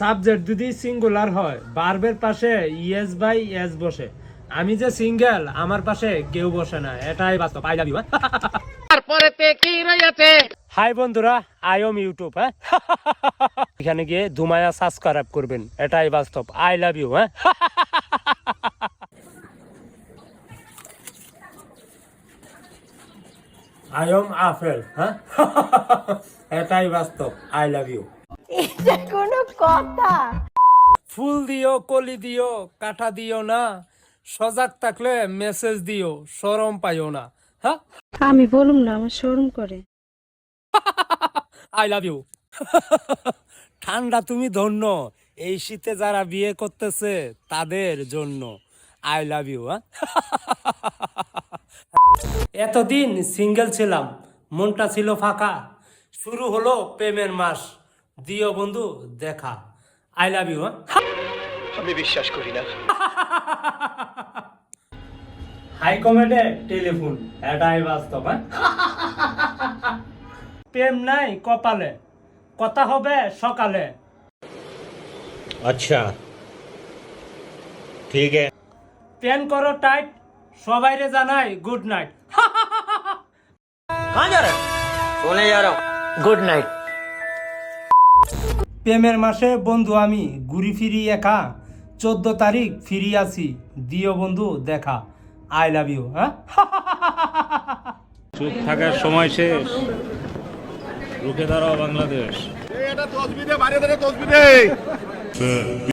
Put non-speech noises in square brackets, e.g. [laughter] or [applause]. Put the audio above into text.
Subject যদি singular হয় বার্বের পাশে ইয়েস বাই এস বসে। আমি যে সিঙ্গেল আমার পাশে কেউ বসে না। এটাই বাস্তব। আই লাভ ইউ তারপরেতে কি রয়েছে হাই বন্ধুরা আইএম ইউটিউব হ্যাঁ? এখানে গিয়ে ধুমায়া সাবস্ক্রাইব করবেন। এটাই বাস্তব। আই লাভ ইউ হ্যাঁ? আইএম আফেল হ্যাঁ? এটাই বাস্তব। আই লাভ ইউ এটা কোনো কথা। ফুল দিও কলি দিও কাঠা দিও না। সজাগ থাকলে মেসেজ দিও সরম পাইও না। হ্যাঁ? আমি বলুম না আমার শরম করে। আই লাভ ইউ ঠান্ডা তুমি ধন্য। এই শীতে যারা বিয়ে করতেছে তাদের জন্য। আই লাভ ইউ এতদিন সিঙ্গেল ছিলাম। মনটা ছিল ফাঁকা। শুরু হলো প্রেমের মাস। দিও বন্ধু দেখা। আই লাভ ইউ আমি বিশ্বাস করি না। হাই কমেডে টেলিফোন এটাই বাস্তব হ্যাঁ [laughs] প্রেম নাই কপালে কথা হবে সকালে। আচ্ছা ঠিক আছে। প্রেম করো টাইট সবাইরে জানাই গুড নাইট [laughs] হ্যাঁ যারা। রে যারা। গুড নাইট প্রেমের মাসে বন্ধু আমি ঘুরি ফিরি একা চোদ্দ তারিখ ফিরি আসি দিও বন্ধু দেখা আই লাভ ইউ হ্যাঁ? চুপ থাকার সময় শেষ রুখে দাঁড়াও বাংলাদেশ। এটা তসবিদে বাইরে দে তসবি দে।